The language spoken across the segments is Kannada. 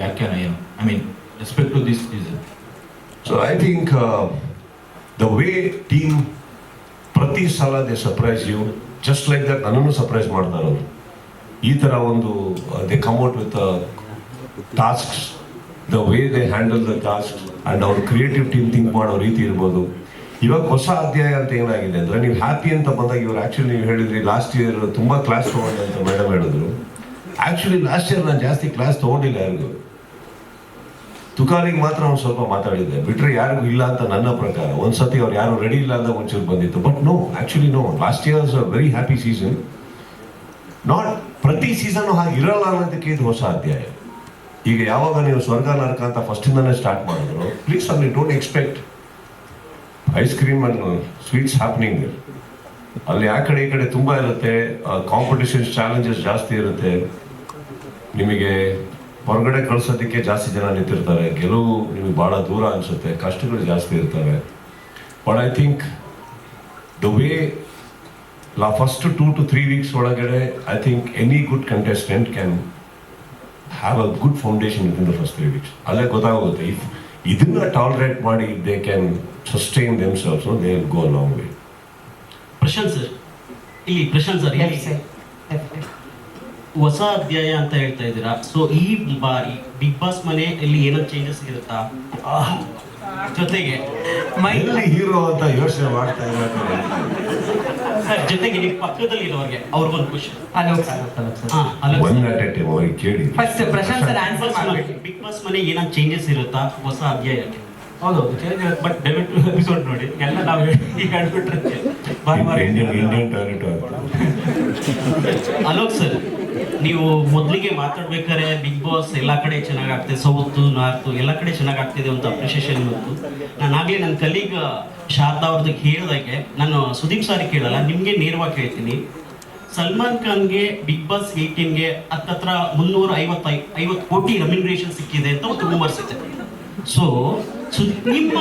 ವ್ಯಾಖ್ಯಾನ ಏನು I mean respect to this season so I think the way team ಪ್ರತಿ ಸಲ they surprise you just like that ನನ್ನನ್ನು ಸರ್ಪ್ರೈಸ್ ಮಾಡ್ತಾರೆ ಅವರು. ಈ ಥರ ಒಂದು they come out with tasks the way they handle the task and ಅವ್ರ ಕ್ರಿಯೇಟಿವ್ ಟೀಮ್ ಥಿಂಕ್ ಮಾಡೋ ರೀತಿ ಇರ್ಬೋದು. ಇವಾಗ ಹೊಸ ಅಧ್ಯಾಯ ಅಂತ ಏನಾಗಿದೆ ಅಂದರೆ, ನೀವು ಹ್ಯಾಪಿ ಅಂತ ಬಂದಾಗ ಇವ್ರು ಆ್ಯಕ್ಚುಲಿ ನೀವು ಹೇಳಿದ್ರಿ ಲಾಸ್ಟ್ ಇಯರ್ ತುಂಬ ಕ್ಲಾಸ್ ತೊಗೊಂಡೆ ಅಂತ ಮೇಡಮ್ ಹೇಳಿದ್ರು. ಆ್ಯಕ್ಚುಲಿ ಲಾಸ್ಟ್ ಇಯರ್ ನಾನು ಜಾಸ್ತಿ ಕ್ಲಾಸ್ ತೊಗೊಂಡಿಲ್ಲ ಯಾರಿಗೂ. ತುಕಾಲಿಗೆ ಮಾತ್ರ ಅವ್ನು ಸ್ವಲ್ಪ ಮಾತಾಡಿದ್ದೆ. ಬಿಟ್ರೆ ಯಾರಿಗೂ ಇಲ್ಲ ಅಂತ ನನ್ನ ಪ್ರಕಾರ. ಒಂದ್ಸತಿ ಅವ್ರು ಯಾರು ರೆಡಿ ಇಲ್ಲ ಅಂತ ಒಂಚೂರು ಬಂದಿತ್ತು. But no actually no last years a very happy season not ಪ್ರತಿ ಸೀಸನ್ ಹಾಗೆ ಇರಲ್ಲ ಅನ್ನೋದಕ್ಕೆ ಇದು ಹೊಸ ಅಧ್ಯಾಯ. ಈಗ ಯಾವಾಗ ನೀವು ಸ್ವರ್ಗ ನರಕ ಅಂತ ಫಸ್ಟಿಂದನೇ ಸ್ಟಾರ್ಟ್ ಮಾಡಿದ್ರು ಪ್ಲೀಸ್ ಅಲ್ಲಿ don't expect ice cream and sweets happening ಅಲ್ಲಿ ಆ ಕಡೆ ಈ ಕಡೆ ತುಂಬ ಇರುತ್ತೆ. ಕಾಂಪಿಟೇಷನ್ಸ್ ಚಾಲೆಂಜಸ್ ಜಾಸ್ತಿ ಇರುತ್ತೆ. ನಿಮಗೆ ಹೊರಗಡೆ ಕಳಿಸೋದಕ್ಕೆ ಜಾಸ್ತಿ ಜನ ನಿಂತಿರ್ತಾರೆ. ಕೆಲವು ನಿಮಗೆ ಭಾಳ ದೂರ ಅನಿಸುತ್ತೆ. ಕಷ್ಟಗಳು ಜಾಸ್ತಿ ಇರ್ತವೆ but I think the way law first two to three weeks ಒಳಗಡೆ I think any good contestant can have a good foundation with in the first three weeks ಅಲ್ಲೇ ಗೊತ್ತಾಗುತ್ತೆ. ಇಫ್ ಇದನ್ನ ಟಾಲರೇಟ್ ಮಾಡಿ they can sustain themselves they go long way Prashant sir ಇಲ್ಲಿ ಪ್ರಶಾಂತ್ ಸರ್ ಹೇಳಿ. Sir sir. Definitely. ಹೊಸ ಅಧ್ಯಾಯ ಅಂತ ಹೇಳ್ತಾ ಇದ್ದೀರಾ? ಸೊ ಈ ಬಾರಿ ಬಿಗ್ ಬಾಸ್ ಮನೆ ಇಲ್ಲಿ ಏನೋ ಚೇಂಜಸ್ ಇರುತ್ತಾ? ಜೊತೆಗೆ ಮೈಲಿ ಹೀರೋ ಅಂತ ಯೋಚನೆ ಮಾಡ್ತಾ ಇದ್ದಾರೆ ಸರ್ ಜೊತೆಗೆ ನಿಮ್ಮ ಪಕ್ಕದಲ್ಲಿ ಇರೋರಿಗೆ ಅವ್ರಿಗೊಂದು ಖುಷಿ ಅಲೋಕ್ ಸರ್. ಅಲೋಕ್ ಸರ್. ಹಾ ಒನ್ ಅಟ್ ಎ ಟೈಮ್ ಅವ್ರಿಗೆ ಕೇಳಿ. ಫಸ್ಟ್ ಪ್ರಶಾಂತ್ ಸರ್ ಆನ್ಸರ್ ಮಾಡ್ಬೇಕು ಬಿಗ್ ಬಾಸ್ ಮನೆ ಏನೋ ಚೇಂಜಸ್ ಇರುತ್ತಾ? ಹೊಸ ಅಧ್ಯಾಯಕ್ಕೆ. ಹೌದೌದು ಚೇಂಜ್ ಬಟ್ ದಯವಿಟ್ಟು ಎಪಿಸೋಡ್ ನೋಡಿ. ಎಲ್ಲ ನಾವು ಈಗ ಹೇಳ್ಬಿಟ್ರೆ ಬಾರಿ ಬಾರಿ Indian Indian toilet Alok sir, ನೀವು ಮೊದಲಿಗೆ ಮಾತಾಡ್ಬೇಕಾದ್ರೆ ಬಿಗ್ ಬಾಸ್ ಎಲ್ಲ ಕಡೆ ಚೆನ್ನಾಗಿ ಆಗ್ತಿದೆ ಸೌತ್ ನಾರ್ತ್ ಎಲ್ಲ ಕಡೆ ಚೆನ್ನಾಗಿ ಆಗ್ತಿದೆ ಅಂತ ಅಪ್ರಿಷಿಯೇಷನ್ ಬಂತು. ನಾನು ಆಗಲೇ ನನ್ನ ಕಲೀಗ್ ಶಾರದಾ ಅವ್ರದ್ದು ಕೇಳಿದಾಗೆ ನಾನು ಸುದೀಪ್ ಸಾರಿ ಕೇಳಲ್ಲ, ನಿಮಗೆ ನೇರವಾಗಿ ಹೇಳ್ತೀನಿ. ಸಲ್ಮಾನ್ ಖಾನ್ಗೆ ಬಿಗ್ ಬಾಸ್ ಏಯ್ಟೀನ್ಗೆ ಹತ್ತತ್ರ ಮುನ್ನೂರ ಐವತ್ತೈ, ಐವತ್ತು ಕೋಟಿ ರೆಮ್ಯುನರೇಷನ್ ಸಿಕ್ಕಿದೆ ಅಂತ ಒಂದು ರೂಮರ್ಸ್ ಇದೆ ಸೊ ನಿಮ್ಮ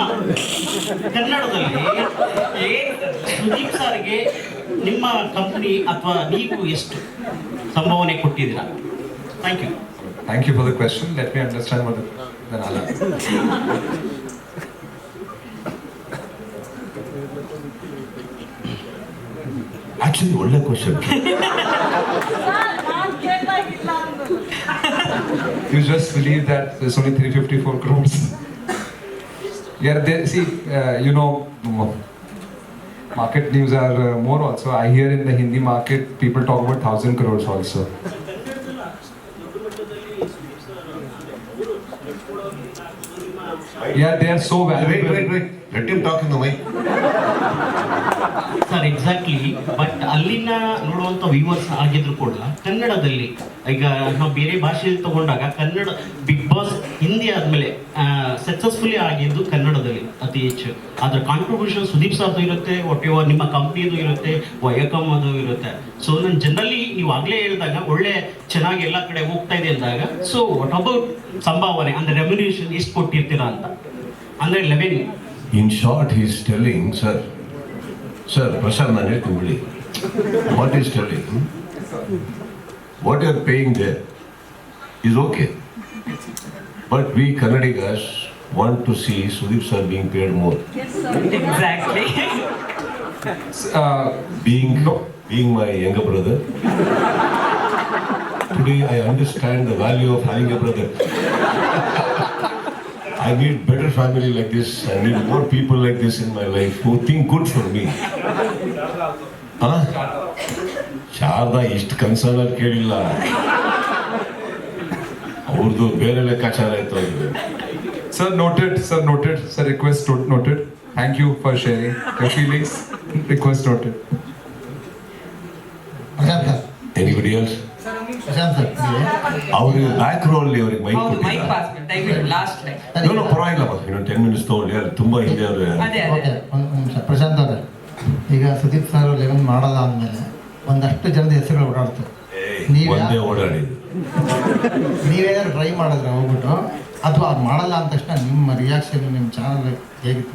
ಕನ್ನಡದಲ್ಲಿ ايه ಸುಧೀಪ್ ನಿಮ್ಮ ಕಂಪನಿ ಅಥವಾ ನೀವು ಎಷ್ಟು ಸಂಭಾವನೆ ಕೊಟ್ಟಿದ್ರು thank you thank you for the question let me understand what the nal actually ಒಳ್ಳೆ ಕ್ವೆಶ್ಚನ್ ಸರ್ ಮಾರ್ಕೇಟ್ ಇಲ್ಲ ಅಂತ you just believe that only 354 crores. Yeah, are. See, uh, you know, market news are uh, more also. I hear in the Hindi market people talk about thousand crores also. Yeah, they are so valuable. Wait, wait, wait. Let him talk in the way. Sir exactly but ಅಲ್ಲಿನ ನೋಡುವಂತ ವ್ಯೂವರ್ಸ್ ಆಗಿದ್ರು ಕೂಡ ಕನ್ನಡದಲ್ಲಿ, ಈಗ ನಾವು ಬೇರೆ ಭಾಷೆಯಲ್ಲಿ ತಗೊಂಡಾಗ ಕನ್ನಡ ಬಿಗ್ ಬಾಸ್ ಹಿಂದಿ ಆದ್ಮೇಲೆ ಸಕ್ಸಸ್ಫುಲಿ ಆಗಿದ್ದು ಕನ್ನಡದಲ್ಲಿ ಅತಿ ಹೆಚ್ಚು. ಅದ್ರ ಕಾಂಟ್ರಿಬ್ಯೂಷನ್ ಸುದೀಪ್ ಸರ್ದು ಇರುತ್ತೆ, ಒಟ್ಟೆ ನಿಮ್ಮ ಕಂಪ್ನಿದು ಇರುತ್ತೆ ವಯಕಮ್ ಅದು ಇರುತ್ತೆ. ಸೊ ನಾನು ಜನರಲಿ ನೀವು ಆಗ್ಲೇ ಹೇಳಿದಾಗ ಒಳ್ಳೆ ಚೆನ್ನಾಗಿ ಎಲ್ಲ ಕಡೆ ಹೋಗ್ತಾ ಇದೆ ಅಂದಾಗ ಸೊ ವಾಟ್ ಅಬೌಟ್ ಸಂಭಾವನೆ? ಅಂದ್ರೆ ರೆಮ್ಯುನೇಷನ್ ಎಷ್ಟು ಕೊಟ್ಟಿರ್ತೀರಾ ಅಂತ? ಅಂದ್ರೆ eleven in short is telling sir sir Prashant ನಾನು ಹೇಳ್ತೀನಿ ಬಿಡಿ what is telling what are paying they is okay but we Kannadigas want to see Sudeep sir being paid more exactly Uh, being being my younger brother. Today I understand the value of having a brother. I need better family like this. I need more people like this in my life who think good for me. Huh? Sharada ಇಷ್ಟು ಕನ್ಸರ್ನ್ ಕೇಳಿಲ್ಲ ಅವ್ರದ್ದು ಬೇರೆ ಲೆಕ್ಕಾಚಾರ ಆಯ್ತು ಅವ್ರಿಗೆ Sir, noted. Sir, noted. Sir, request not- noted. Thank you for sharing your feelings. Request noted. Prashant sir anybody else Prashant sir ಅವ್ರಿಗೆ ಬ್ಯಾಕ್ ರೋ ಅಲ್ಲಿ ಅವ್ರಿಗೆ ಮೈಕ್ ಕೊಟ್ಟಿಲ್ಲ ದಯವಿಟ್ಟು ಲಾಸ್ಟ್ ಲೈನ್ ನೋ ನೋ ಪರವಾಗಿಲ್ಲ ಇನ್ನೊಂದು ಟೆನ್ ಮಿನಿಟ್ಸ್ ತಗೊಳ್ಳಿ. ಅಲ್ಲಿ ತುಂಬಾ ಹಿಂದೆ ಅವರು. ಅದೇ ಓಕೆ ಒಂದು ನಿಮಿಷ. ಪ್ರಶಾಂತ್ ಅವರೇ ಈಗ ಸುದೀಪ್ ಸರ್ ಲೆವೆನ್ ಮಾಡಲ್ಲ ಆದಮೇಲೆ ಒಂದಷ್ಟು ಜನದ ಹೆಸರು ಓಡಾಡ್ತು. ನೀವ್ ಯಾ- ಒಂದೇ ಓಡಾಡಿದ್ದು ನೀವೇನಾದ್ರು ಟ್ರೈ ಮಾಡಿದ್ರೆ ಹೋಗ್ಬಿಟ್ಟು? ಅಥವಾ ಅದು ಮಾಡಲ್ಲ ಅಂದ ತಕ್ಷಣ ನಿಮ್ಮ ರಿಯಾಕ್ಷನ್ ನಿಮ್ಮ ಚಾನಲ್ ಹೇಗಿತ್ತು?